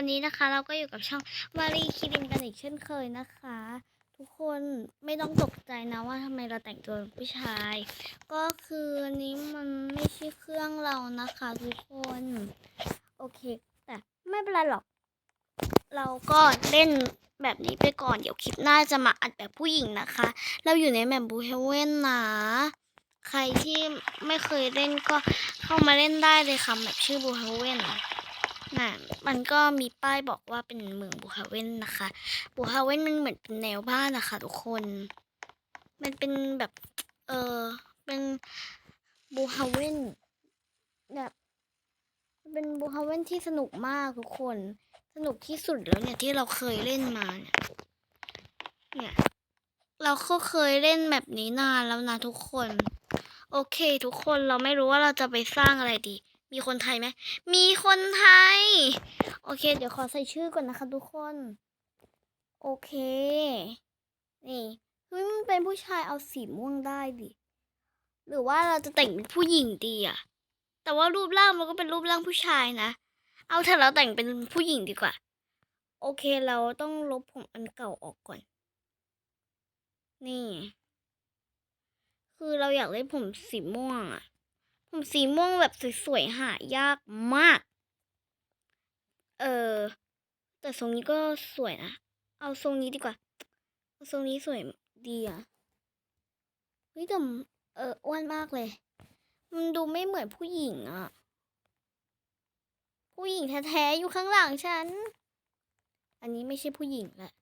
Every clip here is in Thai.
วันนี้นะคะ เราก็อยู่กับช่องมารีคิรินกันอีกเช่นเคยนะคะ ทุกคนไม่ต้องตกใจนะว่าทำไมเราแต่งตัวเป็นผู้ชาย ก็คืออันนี้มันไม่ใช่เครื่องเรานะคะ ทุกคน โอเค แต่ไม่เป็นไรหรอก เราก็เล่นแบบนี้ไปก่อนเดี๋ยวคลิปหน้าจะมาอัดแบบผู้หญิงนะคะ เราอยู่ในแมปบูเฮเว่นนะใครที่ไม่เคยเล่นก็เข้ามาเล่นได้เลยค่ะแบบชื่อบูเฮเว่น น่ะมันก็มีป้ายบอกว่าเป็นเมืองบูเฮเวนนะคะ บูเฮเวนมันเหมือนเป็นแนวบ้านนะคะ ทุกคน มันเป็นแบบ เออเป็นบูเฮเวนแบบเป็นบูเฮเวนที่สนุกมากทุกคน สนุกที่สุดแล้วเนี่ยที่เราเคยเล่นมาเนี่ยเนี่ย เราก็เคยเล่นแบบนี้นานแล้วนะทุกคน โอเค ทุกคนเราไม่รู้ว่าเราจะไปสร้างอะไรดี มีคนไทยไหม มีคนไทย โอเค เดี๋ยวขอใส่ชื่อก่อนนะคะทุกคน โอเค นี่เฮ้ยมันเป็นผู้ชายเอาสีม่วงได้ดิ หรือว่าเราจะแต่งเป็นผู้หญิงดีอะแต่ว่ารูปร่างมันก็เป็นรูปร่างผู้ชายนะ เอาถ้าเราแต่งเป็นผู้หญิงดีกว่า โอเคเราต้องลบผมอันเก่าออกก่อน นี่ คือเราอยากเล่นผมสีม่วงอะ ผมสีม่วงแบบสวยๆหายากมาก เออ แต่ทรงนี้ก็สวยนะ เอาทรงนี้ดีกว่า เอาทรงนี้สวยดีอะเฮ้ยแต่เอออ้วนมากเลย มันดูไม่เหมือนผู้หญิงอะผู้หญิงแท้ๆอยู่ข้างหลังฉัน อันนี้ไม่ใช่ผู้หญิงแหละ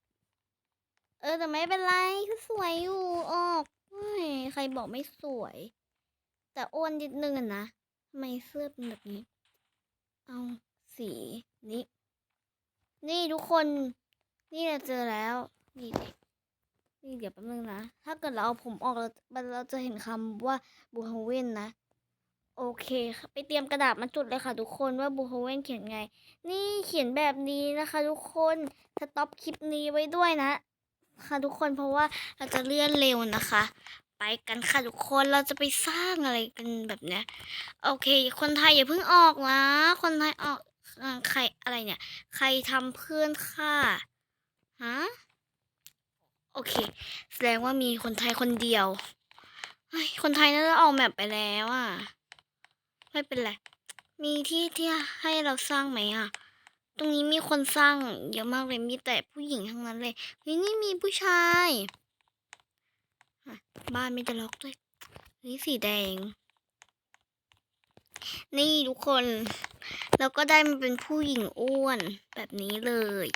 เออแต่ไม่เป็นไรก็สวยอยู่ออกใครบอกไม่สวย แต่อ้วนนิดนึงอะนะทำไมเสื้อเป็นแบบนี้ เอาสีนี้ นี่ทุกคน นี่เราเจอแล้ว นี่นี่เดี๋ยวแป๊บนึงนะ ถ้าเกิดเราเอาผมออกเราเราจะเห็นคำว่าบูฮาเวนนะ โอเคค่ะไปเตรียมกระดาษมาจุดเลยค่ะ ทุกคนว่าบูฮาเวนเขียนไง นี่เขียนแบบนี้นะคะ ทุกคนสต็อปคลิปนี้ไว้ด้วยนะ ค่ะทุกคนเพราะว่าเราจะเลื่อนเร็วนะคะ ไปกันค่ะทุกคนเราจะไปสร้างอะไรกันแบบเนี้ย โอเค คนไทยอย่าเพิ่งออกนะ คนไทยออกใครอะไรเนี่ย ใครทำเพื่อนค่ะฮะโอเค แสดงว่ามีคนไทยคนเดียวยคนไทยน่าจะออกแมปไปแล้วอะ ไม่เป็นไร มีที่ที่ให้เราสร้างไหมอะ ตรงนี้มีคนสร้างเยอะมากเลยมีแต่ผู้หญิงทั้งนั้นเลยเฮ้ยนี่มีผู้ชาย บ้านไม่จะล็อกด้วย นี่สีแดง นี่ทุกคน แล้วก็ได้มาเป็นผู้หญิงอ้วนแบบนี้เลย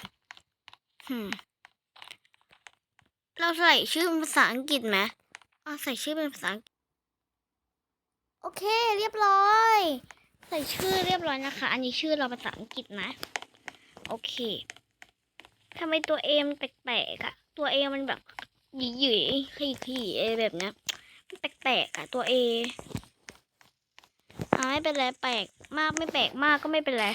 เราใส่ชื่อภาษาอังกฤษไหมอะใส่ชื่อเป็นภาษาอังกฤษ โอเค เรียบร้อย ใส่ชื่อเรียบร้อยนะคะ อันนี้ชื่อเราภาษาอังกฤษนะ โอเคทำไมตัวเอมแปลกๆอะตัวเอมันแบบ หยิ่ยหยิ่ขี้ขี้เอแบบเนี้ยแปลกๆอะตัวเออ่าไม่เป็นไรแปลกมากไม่แปลกมากก็ไม่เป็นไร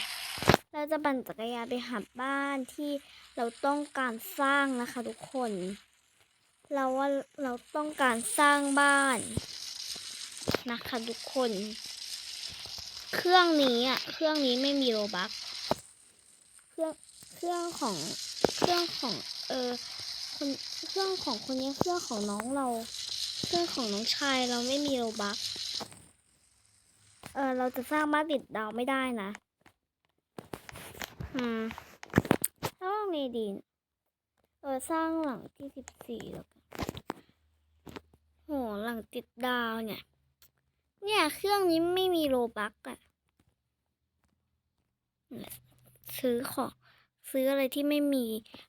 เราจะปั่นจักรยานไปหาบ้านที่เราต้องการสร้างนะคะ ทุกคน เราว่าเราต้องการสร้างบ้านนะคะ ทุกคน เครื่องนี้อะ เครื่องนี้ไม่มีโรบักเครื่องเครื่องของเครื่องของเออคน เครื่องของคนนี้เครื่องของน้องเรา เครื่องของน้องชายเราไม่มีโรบักเออเราจะสร้างบ้านติดดาวไม่ได้นะอืมต้องไงดีนเออสร้างหลังที่สิบสี่แล้วกันโหหลังติดดาวเนี่ย เนี่ยเครื่องนี้ไม่มีโรบักอะเนี่ยซื้อของ ซื้ออะไรที่ไม่มี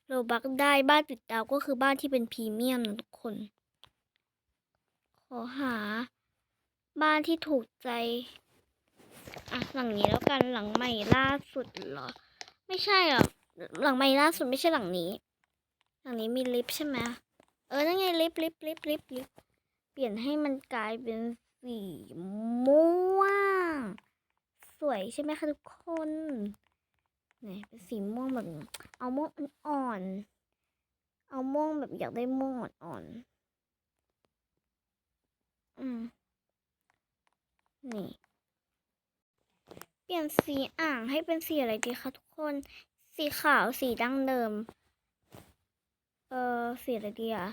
โรบักได้บ้านติดดาวก็คือบ้านที่เป็นพรีเมียมนะทุกคน ขอหา บ้านที่ถูกใจ อะหลังนี้แล้วกันหลังใหม่ล่าสุดเหรอ ไม่ใช่หรอกหลังใหม่ล่าสุดไม่ใช่หลังนี้ หลังนี้มีลิฟต์ใช่ไหมเออนั่นไงลิฟต์ลิฟต์ลิฟต์ลิฟต์ลิฟต์เปลี่ยนให้มันกลายเป็นสีม่วง สวยใช่ไหมคะทุกคน นี่ยเป็นสีม่วงแบบเอาม่วงอ่อนเอาม่วงแบบอยากได้ม่วงอ่อนๆอืม นี่ เปลี่ยนสีอ่างให้เป็นสีอะไรดีคะทุกคน สีขาวสีดั้งเดิม เออสีอะไรดีอะ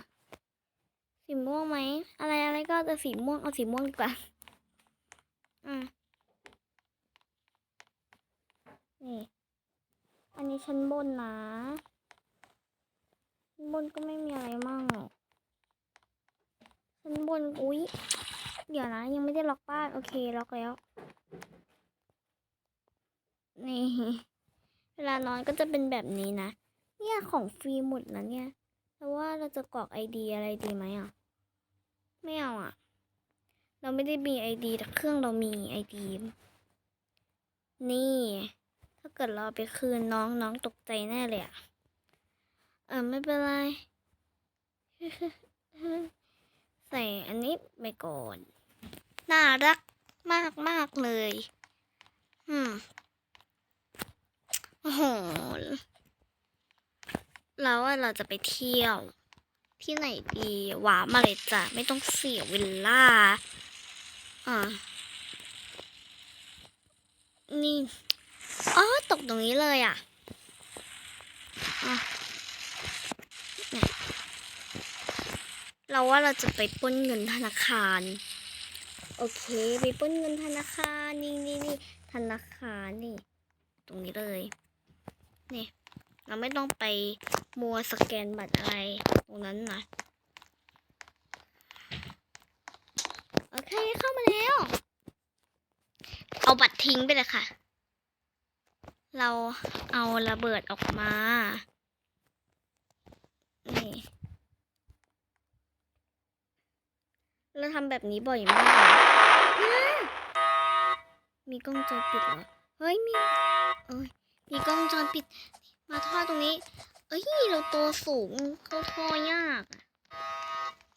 สีม่วงไหม อะไรอะไรก็จะสีม่วงเอาสีม่วงดีกว่าอะนี่ อันนี้ชั้นบนนะชั้นบนก็ไม่มีอะไรมากหรอกชั้นบนอุ๊ย เดี๋ยวนะ ยังไม่ได้ล็อกบ้าน โอเค ล็อกแล้ว นี่ เวลานอนก็จะเป็นแบบนี้นะ เนี่ยของฟรีหมดนะเนี่ย แต่ว่าเราจะกรอกไอดีอะไรดีไหมอะ ไม่เอาอะ เราไม่ได้มีไอดีแต่เครื่องเรามีไอดี นี่ ถ้าเกิดเราเอไปคืนน้องน้องตกใจแน่เลยอะเออไม่เป็นไร ใส่อันนี้ไปก่อน น่ารักมากมากเลย อืมโอ้โหแล้วว่าเราจะไปเที่ยว ที่ไหนดีหวามาเลยจ้ะไม่ต้องเสียเวลาอ่านี่ อ๋อตกตรงนี้เลยอะอะเราว่าเราจะไปป้นเงินธนาคาร โอเค ไปป้นเงินธนาคารนี่นี่นี่ธนาคารนี่ ตรงนี้เลยนี่เราไม่ต้องไปมัวสแกนบัตรอะไรตรงนั้นนะโอเคเข้ามาแล้ว เอาบัตรทิ้งไปเลยค่ะ เราเอาระเบิดออกมา นี่ เราทำแบบนี้บ่อยมากเลยมีกล้องจรปิดเหรอ เฮ้ย มีเอ้ย มีกล้องจรปิด มาท่อตรงนี้ เอ้ย เราตัวสูง เข้าท่อยากอะ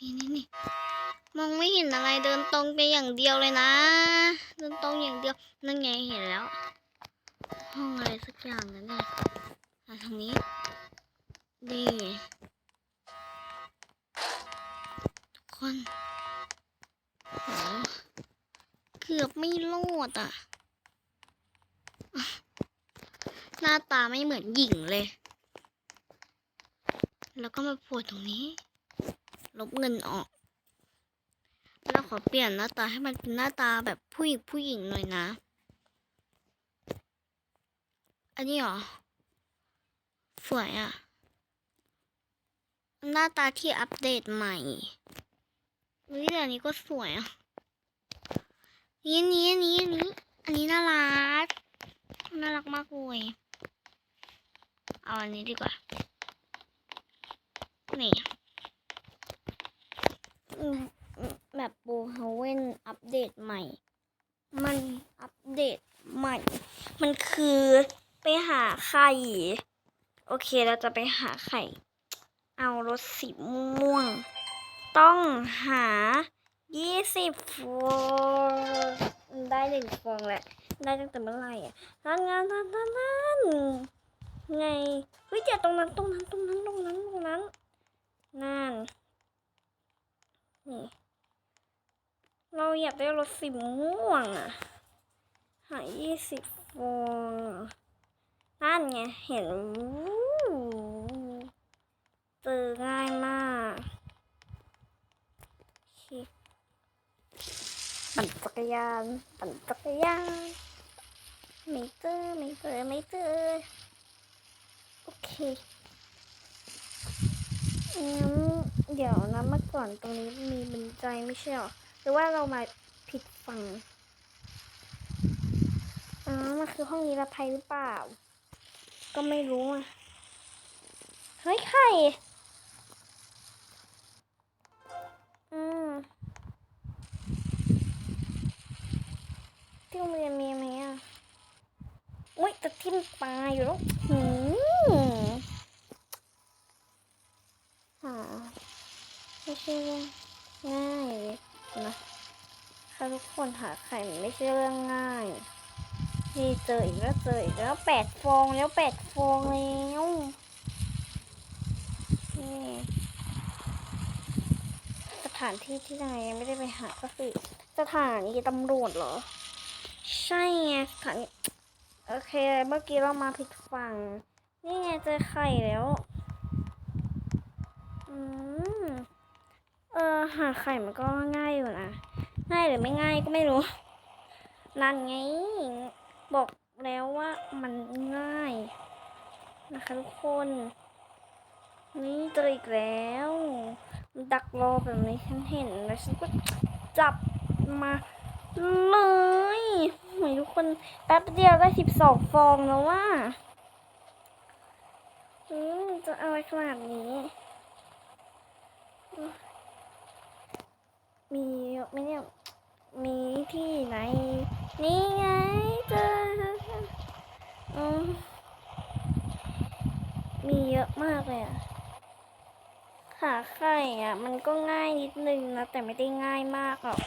นี่นี่นี่มองไม่เห็นอะไรเดินตรงไปอย่างเดียวเลยนะ เดินตรงอย่างเดียว นั่นไงเห็นแล้ว ห้องอะไรสักอย่างนั่นแหละอะทางนี้นี่ทุกคนโหเกือบไม่รอดอะ หน้าตาไม่เหมือนหญิงเลย แล้วก็มาโผล่ตรงนี้ ลบเงินออกแล้วขอเปลี่ยนหน้าตาให้มันเป็นหน้าตาแบบผู้หญิงผู้หญิงหน่อยนะ อันนี้เหรอ สวยอะหน้าตาที่อัปเดตใหม่นี่แต่อันนี้ก็สวยอะนี่นี้นนี้นี้อันนี้น่ารัก น่ารักมากเลย เอาอันนี้ดีกว่า นี่แบบโบฮาเวนอัปเดตใหม่ มันอัปเดตใหม่ มันคือ ไปหาไข่ โอเคเราจะไปหาไข่ เอารถสีม่วง ต้องหา20ฟองได้หนึ่งฟองแหละ ได้ตั้งแต่เมื่อไหร่อะนั่นงานนั่นนั่นนั่นไงเฮ้ยเดี๋ยวตรงนั้นตรงนั้นตรงนั้นตรงนั้นตรงนั้นนั่นนี่เราอยากได้รถสีม่วงอะหายี่สิบฟอง นั่นไงเห็นเจอง่ายมากปั่นจักรยานปั่นจักรยานไม่เจอไม่เจอไม่เจอโอเคงั้นเดี๋ยวนะเมื่อก่อนตรงนี้มีบันไดไม่ใช่หรอหรือว่าเรามาผิดฝั่งอ๋อมันคือห้องนิรภัยหรือเปล่า ก็ไม่รู้อะ เฮ้ยไข่อืมที่โรงเรียนมีไหมอะ อุ้ยจะทิ่มปลาอยู่แล้วหืมหาไม่ใช่เรื่องง่ายเลยนะถ้าทุกคนหาไข่ไม่ใช่เรื่องง่าย นี่เจออีกแล้วเจออีกแล้วแปดฟองแล้วแปดฟองแล้วนี่สถานที่ที่ไหนยังไม่ได้ไปหาก็คือสถานีตำรวจเหรอ ใช่ไงสถานีโอเค เมื่อกี้เรามาผิดฝั่ง นี่ไงเจอไข่แล้วอืมเออหาไข่มันก็ง่ายอยู่นะง่ายหรือไม่ง่ายก็ไม่รู้นั่นไง บอกแล้วว่ามันง่าย นะคะทุกคน นี่เจออีกแล้วมันดักรอแบบนี้ฉันเห็นแล้วฉันก็จับมาเลยโอ้ยทุกคนแป๊บเดียวได้สิบสองฟองแล้วว่าอืมจะอะไรขนาดนี้ มีไหมเนี่ยมีที่ไหน นี่ไง มีเยอะมากเลยอะขาไข่อะมันก็ง่ายนิดนึงนะ แต่ไม่ได้ง่ายมากหรอก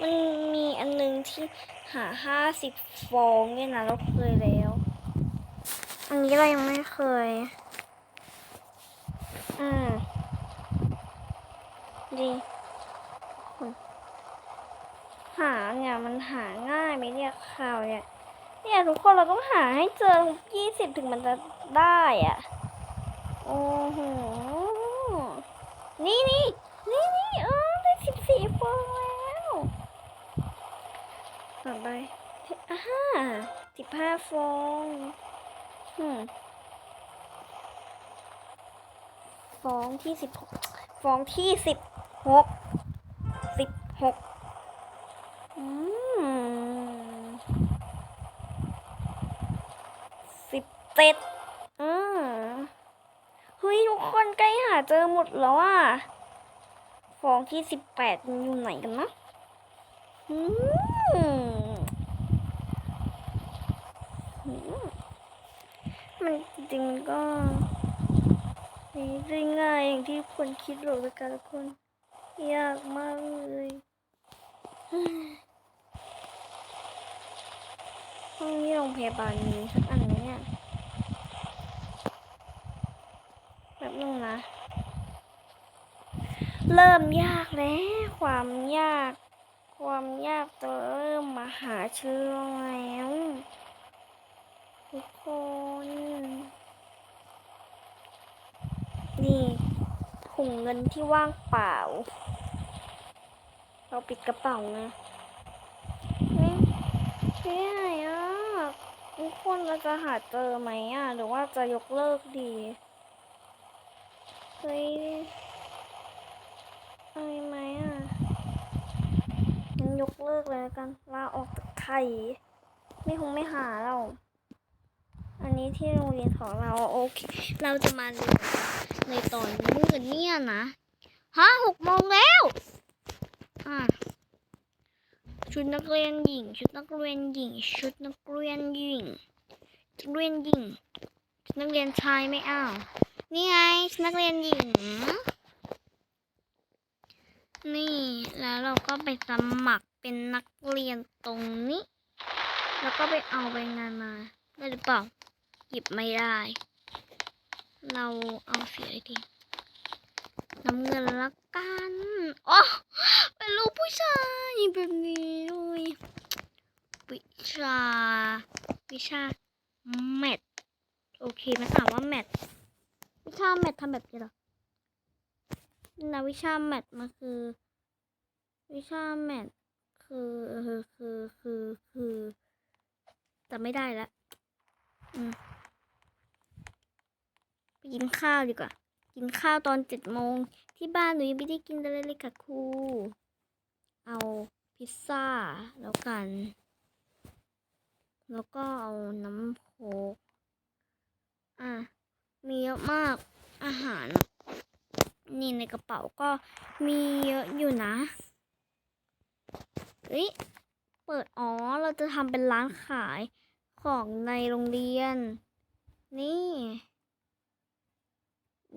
มันมีอันนึงที่หาห้าสิบฟองเนี่ยนะเราเคยแล้ว อันนี้เรายังไม่เคย อืมดี หาเนี่ยมันหาง่ายไหมเนี่ยข่าวเนี่ยเนี่ยทุกคนเราต้องหาให้เจอยี่สิบถึงมันจะได้อะโอ้โหนี่นี่นี่นี่เออได้สิบสี่ฟองแล้วต่อไปอ่าสิบห้าฟองอืมฟองที่สิบหกฟองที่สิบหกสิบหกอืมสิบ เจ็ดอืมเฮ้ยทุกคนใกล้หาเจอหมดแล้วอะฟองที่สิบแปดมันอยู่ไหนกันนะอืมอืมมันจริงมันก็ไม่ง่ายอย่างที่คนคิดหรอกนะคะทุกคน ยากมากเลยห้องนี้โรงพยาบาลมีสักอันไหมเนี่ย แบบนึงนะ เริ่มยากแล้วความยาก ความยากจะเริ่มมาหาเชื่อแล้วทุกคนนี่ถุงเงินที่ว่างเปล่า เราปิดกระเป๋าไงไม่ได้อะทุกคนเราจะหาเจอไหมอะ หรือว่าจะยกเลิกดี เฮ้ยเอาไหมอะงั้นยกเลิกเลยกันลาออกจากไทย ไม่คงไม่หาเรา อันนี้ที่โรงเรียนของเราโอเค เราจะมาเรียนในตอนมืดเนี่ยนะฮะหกโมงแล้วอะชุดนักเรียนหญิง ชุดนักเรียนหญิง ชุดนักเรียนหญิงนักเรียนหญิงนักเรียนชายไม่เอา นี่ไงนักเรียนหญิง นี่แล้วเราก็ไปสมัครเป็นนักเรียนตรงนี้ แล้วก็ไปเอาใบงานมาได้หรือเปล่า หยิบไม่ได้ เราเอาเสียดีน้ำเงินละกันอ๋อเป็นลูกผู้ชายแบบนี้ด้วยวิชา วิชาแมท โอเคมันอ่านว่าแมท วิชาแมททำแบบนี้หรอนะวิชาแมทมันคือ วิชาแมทคือคือคือคือคือแต่ไม่ได้แล้วอืมไปกินข้าวดีกว่า กินข้าวตอนเจ็ดโมงที่บ้านหนูยังไม่ได้กินอะไรเลยค่ะครูเอาพิซซ่าแล้วกัน แล้วก็เอาน้ำโคกอะ มีเยอะมากอาหาร นี่ในกระเป๋าก็มีเยอะอยู่นะเฮ้ยเปิดอ๋อเราจะทำเป็นร้านขายของในโรงเรียน นี่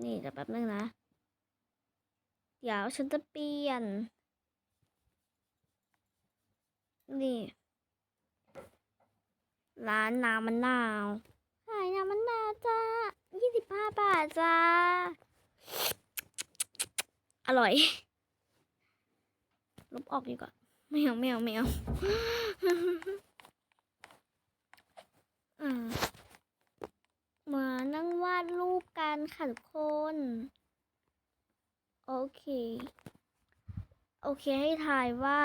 นี่เดี๋ยวแป๊บนึงนะเดี๋ยวฉันจะเปลี่ยน นี่ ร้านน้ำมะนาวายน้ำมันนาจ้ายี่สิบห้าบาทจ้า อร่อย ลบออกดีกว่าไม่เอาไม่เอาไม่เอามานั่งวาดรูปกันค่ะทุกคน โอเค โอเคให้ทายว่า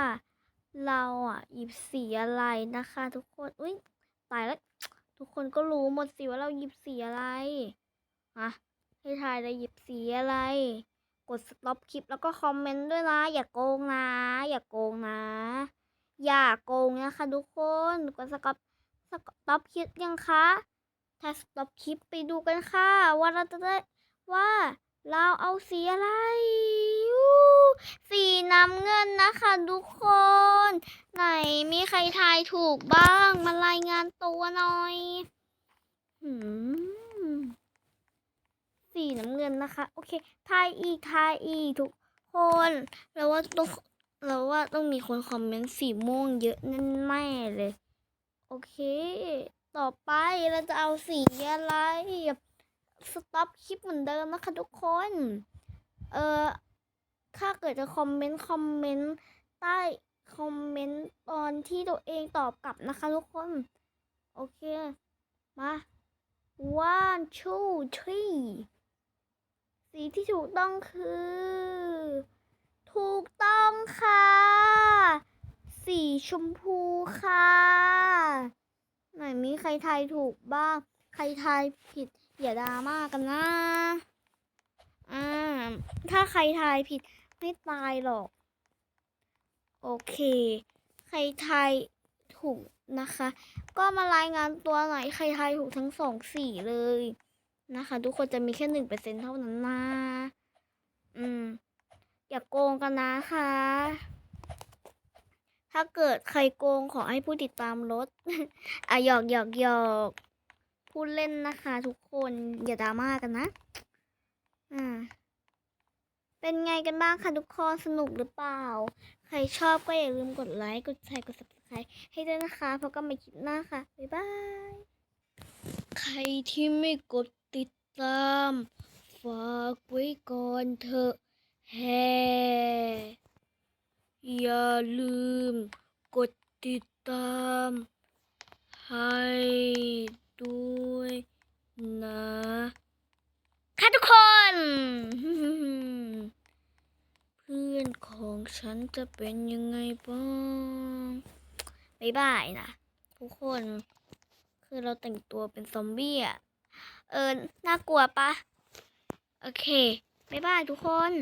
เราอะ หยิบสีอะไรนะคะทุกคน อุ้ยตายแล้ว ทุกคนก็รู้หมดสิว่าเราหยิบสีอะไรอะให้ทายเราหยิบสีอะไร กดสต็อปคลิปแล้วก็คอมเมนต์ด้วยนะ อย่าโกงนะ อย่าโกงนะ อย่าโกงนะคะทุกคนกดสต็อปสต็อปคลิปยังคะถ้าสต็อปคลิปไปดูกันค่ะ ว่าเราจะได้ว่าเราเอาสีอะไร สีน้ำเงินนะคะทุกคน ไหนมีใครทายถูกบ้างมารายงานตัวหน่อยหืมสีน้ำเงินนะคะ โอเค ทายอีก ทายอีกทุกคน แล้วว่าต้องแล้วว่าต้องมีคนคอมเมนต์สีม่วงเยอะแน่ๆเลย โอเค ต่อไปเราจะเอาสีอะไร สต็อปคลิปเหมือนเดิมนะคะทุกคน เออถ้าเกิดจะคอมเมนต์ คอมเมนต์ ใต้ อมเมนต์ตอนที่ตัวเองตอบกลับนะคะทุกคน โอเค มา one two three สีที่ถูกต้องคือ ถูกต้องค่ะ สีชมพูค่ะ ไหนมีใครทายถูกบ้าง ใครทายผิดอย่าดราม่ากันนะ อ่า ถ้าใครทายผิดไม่ตายหรอก โอเค ใครทายถูกนะคะ ก็มารายงานตัวหน่อยใครทายถูกทั้งสองสีเลยนะคะ ทุกคนจะมีแค่หนึ่งเปอร์เซ็นเท่านั้นนะอืม อย่าโกงกันนะคะ ถ้าเกิดใครโกงขอให้ผู้ติดตามลดอะหยอกหยอกหยอกพูดเล่นนะคะ ทุกคนอย่าดราม่ากันนะ อ่า เป็นไงกันบ้างคะทุกคนสนุกหรือเปล่า ใครชอบก็อย่าลืมกดไลค์ กดแชร์ กด subscribe ให้ด้วยนะคะเพราะก็มาคลิปหน้าค่ะ บ๊ายบาย ใครที่ไม่กดติดตาม ฝากไว้ก่อนเถอะแฮอย่าลืมกดติดตาม ให้ด้วยนะค่ะทุกคน พื่อนของฉันจะเป็นยังไงบ้างบายบายนะ ทุกคน คือเราแต่งตัวเป็นซอมบี้อะ เออ น่ากลัวปะ โอเคบายบายทุกคน